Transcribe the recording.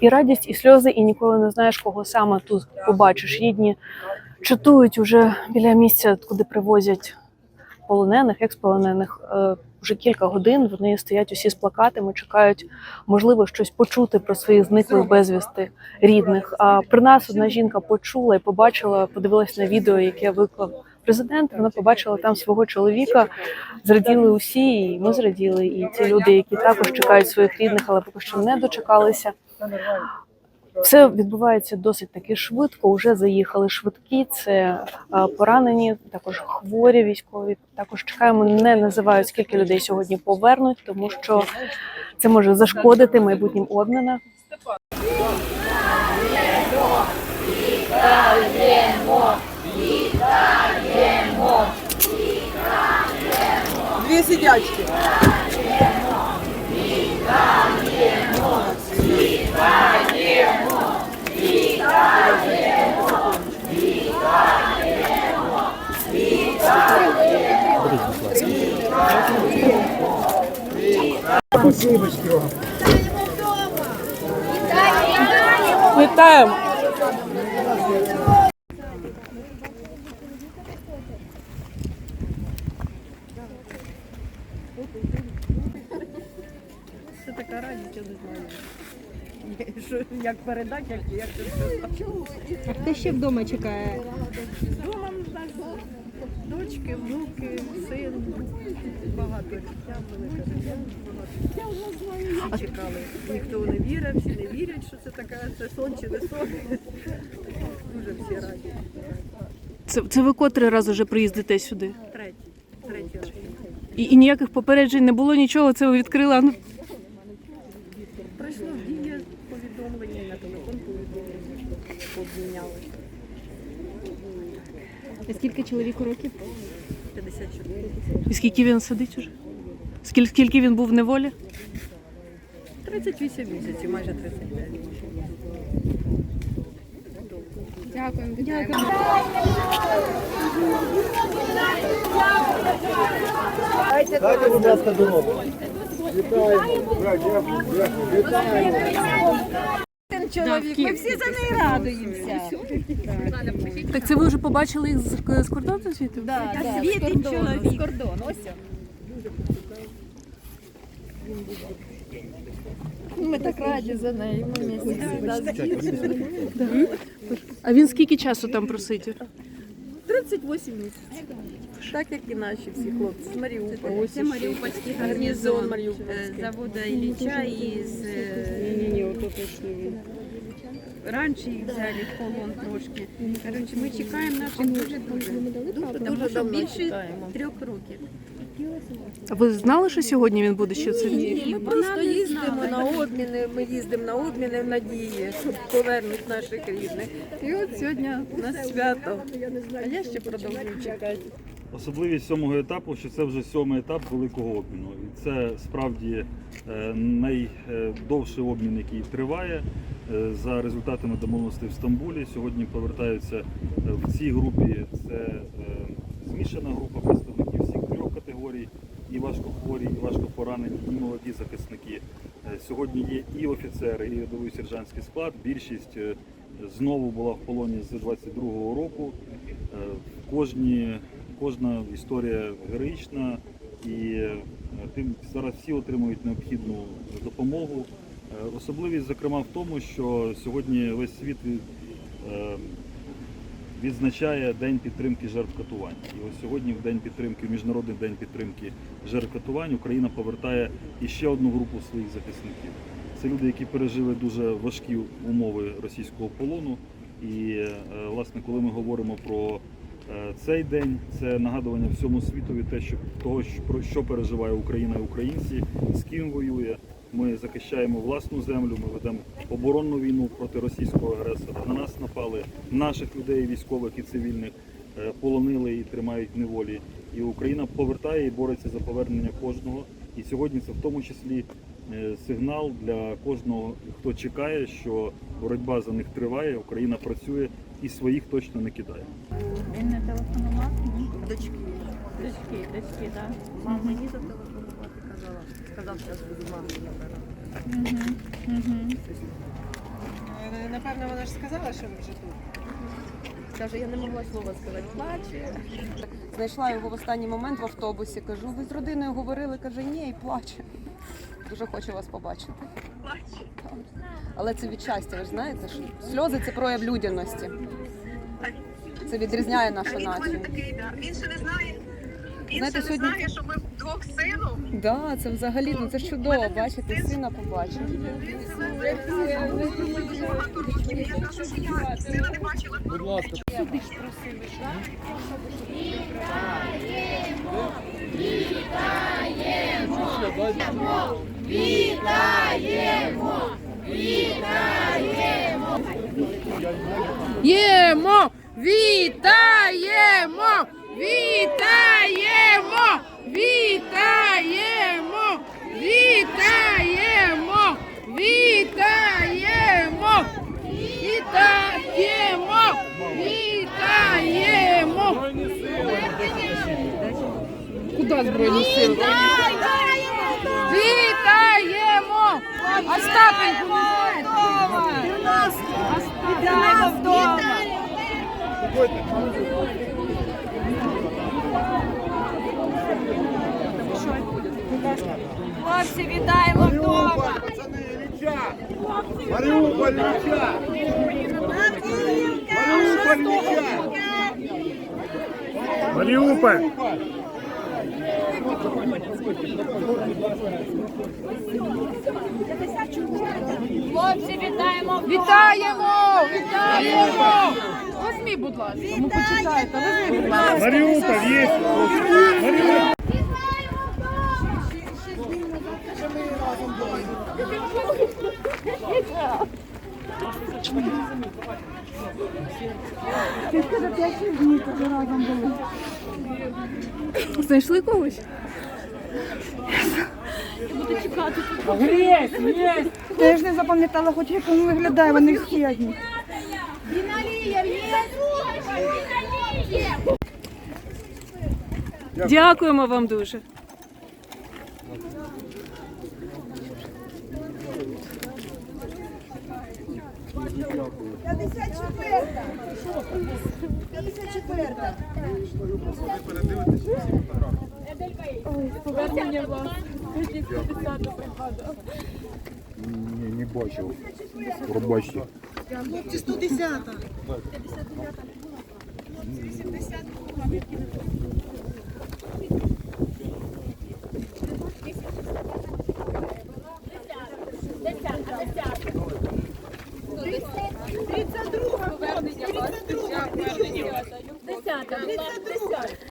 і радість, і сльози, і ніколи не знаєш, кого саме тут побачиш. Рідні чатують уже біля місця, куди привозять полонених, експолонених. Е, Вже кілька годин вони стоять усі з плакатами, чекають, можливо, щось почути про своїх зниклих безвісти рідних. А при нас одна жінка почула і побачила, подивилась на відео, яке виклав президент. Вона побачила там свого чоловіка. Зраділи усі, і ми зраділи. І ті люди, які також чекають своїх рідних, але поки що не дочекалися. Все відбувається досить таки швидко. Уже заїхали швидкі. Це поранені, також хворі військові. Також чекаємо, не називають скільки людей сьогодні повернуть, тому що це може зашкодити майбутнім обмінам. Дві сидячки. Вітаємо! Це така радість, я не знаю. Що, як передати, як, як це сказати. Хто ще вдома чекає? Дома у нас дочки, внуки, син. Багато життя, велике життя. багато. Всі чекали. Ніхто не вірив, всі не вірять, що це таке, це сон чи не сон. Дуже всі раді. Це, це ви котрий раз уже приїздите сюди? Третій. Третій раз. І, і ніяких попереджень не було нічого. Це ви відкрили. Ну повідомлення, що обміняли. А скільки чоловіку років? 54. і скільки він сидить уже? Скільки, скільки він був в неволі? 38 місяців, майже 39. Дякую. Дякую. Дайте, будь ласка, дорогу. Вітаємо. Чоловік, ми всі за неї радуємося. Так це ви вже побачили їх з, з кордону звідти? Да, да, Світить чоловік. З кордону, ось. Ми так раді за нею. Ми. А він скільки часу там просидів? 38 місяців. Так як і наші всі хлопці з Маріуполя. Це Маріупольський Гарнізон Маріупольський. е, заводу Ілліча із е, раніше їх взяли в полон трошки. Коротше, ми чекаємо наших дуже дуже дуже, тому що більше трьох років. А ви знали, що сьогодні він буде ще це? Ні, ми просто їздимо на обміни, ми їздимо на обміни в надії, що повернуть наших рідних. І от сьогодні у нас свято. А я ще продовжую чекати. Особливість сьомого етапу, що це вже сьомий етап великого обміну. І це справді е, найдовший обмін, який триває. Е, За результатами домовленостей в Стамбулі сьогодні повертаються е, в цій групі. Це е, змішана група представників всіх трьох категорій: і важкохворі, і важкопоранені, і молоді захисники. Сьогодні є і офіцери, і рядовий сержантський склад. Більшість знову була в полоні з 22-го року. Кожні кожна історія героїчна і тим зараз всі отримують необхідну допомогу. Е, Особливість, зокрема, в тому, що сьогодні весь світ е, відзначає День підтримки жертв катувань. І ось сьогодні, в день підтримки, в міжнародний день підтримки жертв катувань, Україна повертає іще одну групу своїх захисників. Це люди, які пережили дуже важкі умови російського полону. І е, власне, коли ми говоримо про цей день, це нагадування всьому світові те, що того, про що переживає Україна і українці, з ким воює. Ми захищаємо власну землю, ми ведемо оборонну війну проти російського агресора. На нас напали наших людей, військових і цивільних, е, полонили і тримають в неволі. І Україна повертає і бореться за повернення кожного. І сьогодні це в тому числі е, сигнал для кожного, хто чекає, що боротьба за них триває, Україна працює і своїх точно не кидає. Він не телефонував? Дочки. Дочки, дочки, так. Мама мені зателефонувати Сказав, що буду маму забирати. Е, Напевно, вона ж сказала, що ви вже тут. Каже, я не могла слова сказати. Плаче. Знайшла його в останній момент в автобусі. Кажу, ви з родиною говорили, каже, ні, і плаче. Дуже хочу вас побачити. Так. Але це від щастя, ви ж знаєте, що сльози це прояв людяності. Це відрізняє нашу націю. такий, да. Він ще не знає. Він Знаєте, ще не сьогодні- знає, що ми вдвох з сином. Да, це взагалі ну це ж чудово бачити сина побачити. Багато років. Я кажу, що я сина не бачила. Будь ласка. Ємо! Вітаємо! Куди збройні сили? Вітаємо! Остапеньку не знаєте? Вітаємо вдома. Хлопці, вітаємо вдома! Маріуполь, Ілліча! Маріуполь, Ілліча! Маріуполь! Хлопці, вітаємо! Вітаємо! Вітаємо! Возьмі, будь ласка. Ну, почитайте, возьмі, будь ласка. Маріуполь, є! Маріуполь! Знайшли когось? Я ж не запам'ятала, хоч як він виглядає, вони всі одні. Дякуємо вам дуже. Ой, повернення вас. Ні, не бачив. Пробачте. Хлопці 110-та. 59-та. Хлопці 80-та.